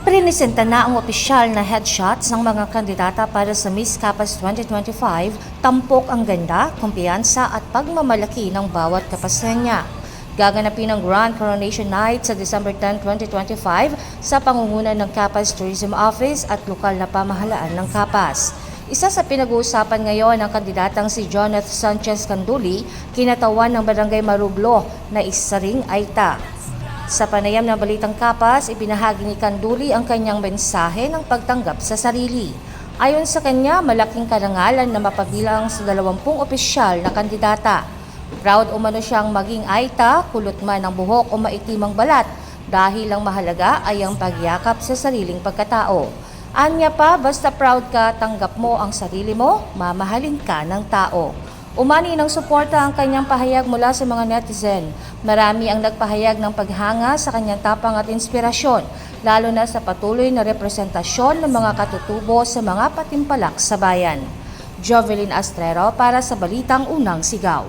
Iprinisenta na ang opisyal na headshots ng mga kandidata para sa Miss Capas 2025, tampok ang ganda, kumpiyansa at pagmamalaki ng bawat kapasenya. Gaganapin ang Grand Coronation Night sa December 10, 2025 sa pangunguna ng Capas Tourism Office at lokal na pamahalaan ng Capas. Isa sa pinag-uusapan ngayon ang kandidatang si Jonathan Sanchez Canduli, kinatawan ng Barangay Marublo na isa ring Aita. Sa panayam ng Balitang Kapas, ibinahagi ni Kanduli ang kanyang mensahe ng pagtanggap sa sarili. Ayon sa kanya, malaking karangalan na mapabilang sa 20 opisyal na kandidata. Proud umano siyang maging aita, kulot man ang buhok o maitim ang balat dahil ang mahalaga ay ang pagyakap sa sariling pagkatao. Anya pa, basta proud ka, tanggap mo ang sarili mo, mamahalin ka ng tao. Umani ng suporta ang kanyang pahayag mula sa mga netizen. Marami ang nagpahayag ng paghanga sa kanyang tapang at inspirasyon, lalo na sa patuloy na representasyon ng mga katutubo sa mga patimpalak sa bayan. Jovelyn Astrero para sa Balitang Unang Sigaw.